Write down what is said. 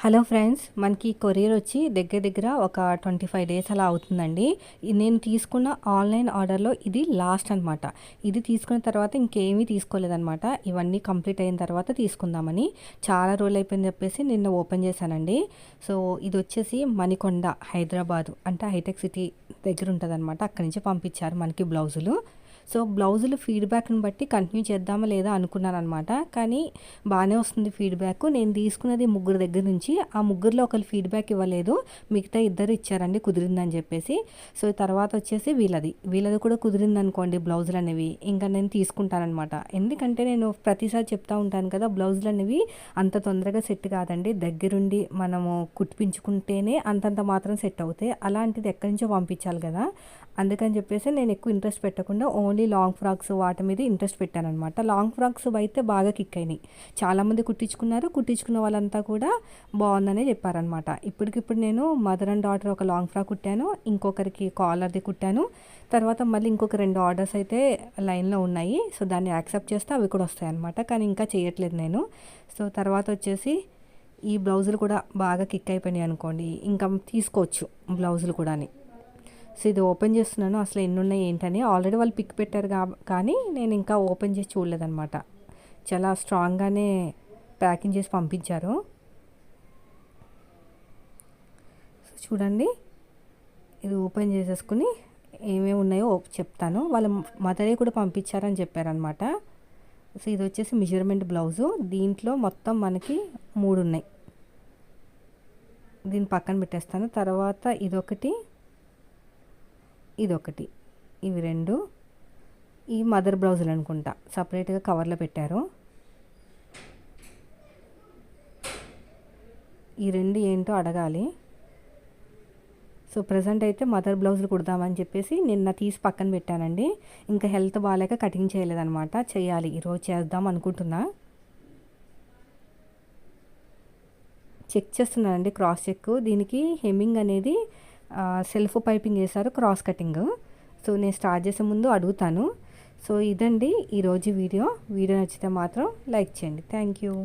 Hello friends మనకి courier వచ్చి దగ్గర దగ్గర ఒక ట్వంటీ ఫైవ్ డేస్ అలా అవుతుందండి. నేను తీసుకున్న ఆన్లైన్ ఆర్డర్లో ఇది లాస్ట్ అనమాట ఇది తీసుకున్న తర్వాత ఇంకేమీ తీసుకోలేదనమాట ఇవన్నీ కంప్లీట్ అయిన తర్వాత తీసుకుందామని చాలా రోజులు అయిపోయింది చెప్పేసి నిన్న ఓపెన్ చేశానండి. సో ఇది వచ్చేసి మణికొండ హైదరాబాదు అంటే హైటెక్ సిటీ దగ్గర ఉంటుందన్నమాట. అక్కడి నుంచి పంపించారు మనకి బ్లౌజులు. సో బ్లౌజులు ఫీడ్బ్యాక్ని బట్టి కంటిన్యూ చేద్దామా లేదా అనుకున్నాను అనమాట కానీ బాగానే వస్తుంది ఫీడ్బ్యాక్. నేను తీసుకున్నది ముగ్గురు దగ్గర నుంచి. ఆ ముగ్గురులో ఒకరు ఫీడ్బ్యాక్ ఇవ్వలేదు. మిగతా ఇద్దరు ఇచ్చారండి కుదిరిందని చెప్పేసి. సో తర్వాత వచ్చేసి వీళ్ళది. వీళ్ళది కూడా కుదిరింది అనుకోండి బ్లౌజులు అనేవి ఇంకా నేను తీసుకుంటానమాట ఎందుకంటే నేను ప్రతిసారి చెప్తా ఉంటాను కదా బ్లౌజులు అనేవి అంత తొందరగా సెట్ కాదండి. దగ్గరుండి మనము కుట్టించుకుంటేనే అంతంత మాత్రం సెట్ అవుతాయి. అలాంటిది ఎక్కడి నుంచో పంపించాలి కదా. అందుకని చెప్పేసి నేను ఎక్కువ ఇంట్రెస్ట్ పెట్టకుండా ఓన్లీ లాంగ్ ఫ్రాక్స్ వాటి మీద ఇంట్రెస్ట్ పెట్టాను అనమాట లాంగ్ ఫ్రాక్స్ అయితే బాగా కిక్ అయినాయి. చాలామంది కుట్టించుకున్నారు. కుట్టించుకున్న వాళ్ళంతా కూడా బాగుందనే చెప్పారనమాట ఇప్పటికిప్పుడు నేను మదర్ అండ్ డాటర్ ఒక లాంగ్ ఫ్రాక్ కుట్టాను. ఇంకొకరికి కాలర్ది కుట్టాను. తర్వాత మళ్ళీ ఇంకొక రెండు ఆర్డర్స్ అయితే లైన్లో ఉన్నాయి. సో దాన్ని యాక్సెప్ట్ చేస్తే అవి కూడా వస్తాయి అనమాట కానీ ఇంకా చేయట్లేదు నేను. సో తర్వాత వచ్చేసి ఈ బ్లౌజులు కూడా బాగా కిక్ అయిపోయినాయి అనుకోండి. ఇంకా తీసుకోవచ్చు బ్లౌజులు కూడా సో ఇది ఓపెన్ చేస్తున్నాను. అసలు ఎన్ని ఉన్నాయి ఏంటని. ఆల్రెడీ వాళ్ళు పిక్ పెట్టారు కానీ నేను ఇంకా ఓపెన్ చేసి చూడలేదన్నమాట. చాలా స్ట్రాంగ్గానే ప్యాకింగ్ చేసి పంపించారు. సో చూడండి. ఇది ఓపెన్ చేసేసుకుని ఏమేమి ఉన్నాయో చెప్తాను. వాళ్ళ మదరే కూడా పంపించారని చెప్పారనమాట సో ఇది వచ్చేసి మెజర్మెంట్ బ్లౌజు. దీంట్లో మొత్తం మనకి మూడు ఉన్నాయి దీన్ని పక్కన పెట్టేస్తాను. తర్వాత ఇదొకటి. ఇదొకటి. ఇవి రెండు. ఈ మదర్ బ్లౌజులు అనుకుంటా. సపరేట్గా కవర్లో పెట్టారు. ఈ రెండు ఏంటో అడగాలి. సో ప్రజెంట్ అయితే మదర్ బ్లౌజులు కుడదామని చెప్పేసి నిన్న తీసి పక్కన పెట్టానండి. ఇంకా హెల్త్ బాగాలేక కటింగ్ చేయలేదనమాట. చేయాలి. ఈరోజు చేద్దాం అనుకుంటున్నా. చెక్ చేస్తున్నానండి క్రాస్ చెక్ దీనికి హెమ్మింగ్ అనేది సెల్ఫ్ పైపింగ్ చేశారు క్రాస్ కటింగ్. సో నేను స్టార్ట్ చేసే ముందు అడుగుతాను. సో ఇదండి ఈరోజు వీడియో. వీడియో నచ్చితే మాత్రం లైక్ చేయండి. Thank you.